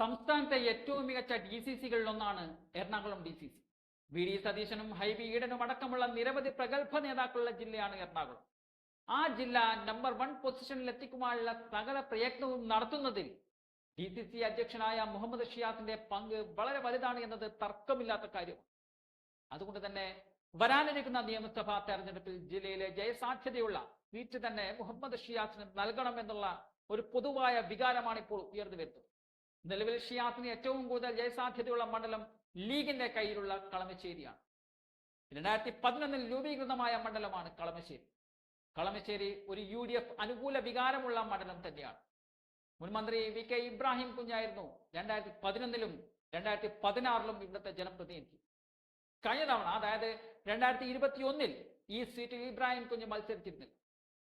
സംസ്ഥാനത്തെ ഏറ്റവും മികച്ച D C സികളിലൊന്നാണ് Ernakulam D C C. V D സതീശനും ഹൈബി ഈഡനും അടക്കമുള്ള നിരവധി പ്രഗത്ഭ നേതാക്കളുള്ള ജില്ലയാണ് എറണാകുളം. ആ ജില്ല നമ്പർ വൺ പൊസിഷനിൽ എത്തിക്കുവാനുള്ള സകല പ്രയത്നവും നടത്തുന്നതിൽ ഡി സി സി അധ്യക്ഷനായ മുഹമ്മദ് ഷിയാസിന്റെ പങ്ക് വളരെ വലുതാണ് എന്നത് തർക്കമില്ലാത്ത കാര്യമാണ്. അതുകൊണ്ട് തന്നെ വരാനിരിക്കുന്ന നിയമസഭാ തെരഞ്ഞെടുപ്പിൽ ജില്ലയിലെ ജയസാധ്യതയുള്ള സീറ്റ് തന്നെ മുഹമ്മദ് ഷിയാസിന് നൽകണമെന്നുള്ള ഒരു പൊതുവായ വികാരമാണ് ഇപ്പോൾ ഉയർന്നു വരുന്നത്. നിലവിൽ ഷിയാസിന് ഏറ്റവും കൂടുതൽ ജയസാധ്യതയുള്ള മണ്ഡലം ലീഗിന്റെ കയ്യിലുള്ള കളമശ്ശേരിയാണ്. രണ്ടായിരത്തി പതിനൊന്നിൽ രൂപീകൃതമായ മണ്ഡലമാണ് കളമശ്ശേരി. കളമശ്ശേരി ഒരു യു ഡി എഫ് അനുകൂല വികാരമുള്ള മണ്ഡലം തന്നെയാണ്. മുൻമന്ത്രി വി കെ ഇബ്രാഹിം കുഞ്ഞായിരുന്നു. രണ്ടായിരത്തി പതിനൊന്നിലും രണ്ടായിരത്തി പതിനാറിലും ഇവിടുത്തെ ജനപ്രതിനിധി. കഴിഞ്ഞ തവണ അതായത് രണ്ടായിരത്തി ഇരുപത്തി ഒന്നിൽ ഈ സീറ്റിൽ ഇബ്രാഹിം കുഞ്ഞ് മത്സരിച്ചിരുന്നില്ല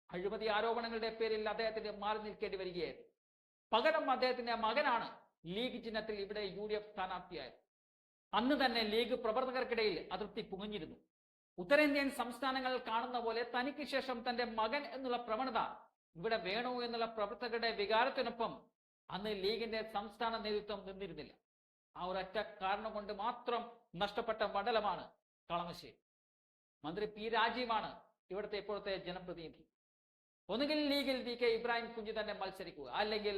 അഴിമതി ആരോപണങ്ങളുടെ പേരിൽ അദ്ദേഹത്തിന് മാറി നിൽക്കേണ്ടി വരികയായിരുന്നു. പകരം അദ്ദേഹത്തിന്റെ മകനാണ് ലീഗ് ചിഹ്നത്തിൽ ഇവിടെ യു ഡി എഫ് സ്ഥാനാർത്ഥിയായത് അന്ന് തന്നെ ലീഗ് പ്രവർത്തകർക്കിടയിൽ അതിർത്തി പുകഞ്ഞിരുന്നു. ഉത്തരേന്ത്യൻ സംസ്ഥാനങ്ങൾ കാണുന്ന പോലെ തനിക്ക് ശേഷം തന്റെ മകൻ എന്നുള്ള പ്രവണത ഇവിടെ വേണോ എന്നുള്ള പ്രവർത്തകരുടെ വികാരത്തിനൊപ്പം അന്ന് ലീഗിന്റെ സംസ്ഥാന നേതൃത്വം നിന്നിരുന്നില്ല. ആ ഒരൊറ്റ കാരണം കൊണ്ട് മാത്രം നഷ്ടപ്പെട്ട മണ്ഡലമാണ് കളമശ്ശേരി. മന്ത്രി പി രാജീവാണ് ഇവിടുത്തെ ഇപ്പോഴത്തെ ജനപ്രതിനിധി. ഒന്നുകിൽ ലീഗിൽ വി കെ ഇബ്രാഹിം കുഞ്ഞി തന്നെ മത്സരിക്കുക അല്ലെങ്കിൽ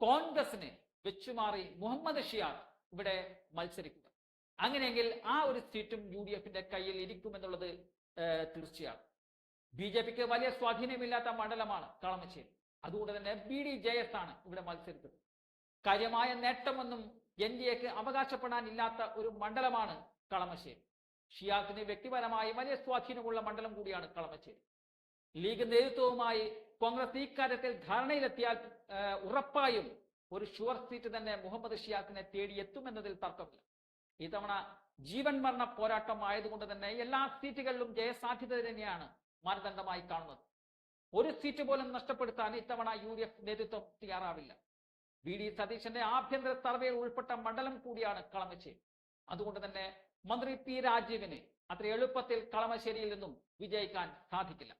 കോൺഗ്രസിന് വെച്ചുമാറി മുഹമ്മദ് ഷിയാർ ഇവിടെ മത്സരിക്കുക അങ്ങനെയെങ്കിൽ ആ ഒരു സീറ്റും യു ഡി എഫിന്റെ കയ്യിൽ ഇരിക്കുമെന്നുള്ളത് തീർച്ചയാണ്. ബി ജെ പിക്ക് വലിയ സ്വാധീനമില്ലാത്ത മണ്ഡലമാണ് കളമശ്ശേരി. അതുകൊണ്ട് തന്നെ ബി ഡി ജെ എസ് ആണ് ഇവിടെ മത്സരിച്ചത് കാര്യമായ നേട്ടമൊന്നും എൻ ഡി എക്ക് അവകാശപ്പെടാനില്ലാത്ത ഒരു മണ്ഡലമാണ് കളമശ്ശേരി. ഷിയാസിന് വ്യക്തിപരമായി വലിയ സ്വാധീനമുള്ള മണ്ഡലം കൂടിയാണ് കളമശ്ശേരി. ലീഗ് നേതൃത്വവുമായി കോൺഗ്രസ് ഇക്കാര്യത്തിൽ ധാരണയിലെത്തിയാൽ ഉറപ്പായും ഒരു ഷുവർ സീറ്റ് തന്നെ മുഹമ്മദ് ഷിയാസിനെ തേടിയെത്തുമെന്നതിൽ തർക്കമില്ല. ഇത്തവണ ജീവൻ മരണ പോരാട്ടം ആയതുകൊണ്ട് തന്നെ എല്ലാ സീറ്റുകളിലും ജയസാധ്യത തന്നെയാണ് മാനദണ്ഡമായി കാണുന്നത്. ഒരു സീറ്റ് പോലും നഷ്ടപ്പെടുത്താൻ ഇത്തവണ യു ഡി എഫ് നേതൃത്വം തയ്യാറാവില്ല. വി ഡി സതീശന്റെ ആഭ്യന്തര സർവേയിൽ ഉൾപ്പെട്ട മണ്ഡലം കൂടിയാണ് കളമശ്ശേരി. അതുകൊണ്ട് തന്നെ മന്ത്രി പി രാജീവിന് അത്ര എളുപ്പത്തിൽ കളമശ്ശേരിയിൽ നിന്നും വിജയിക്കാൻ സാധിക്കില്ല.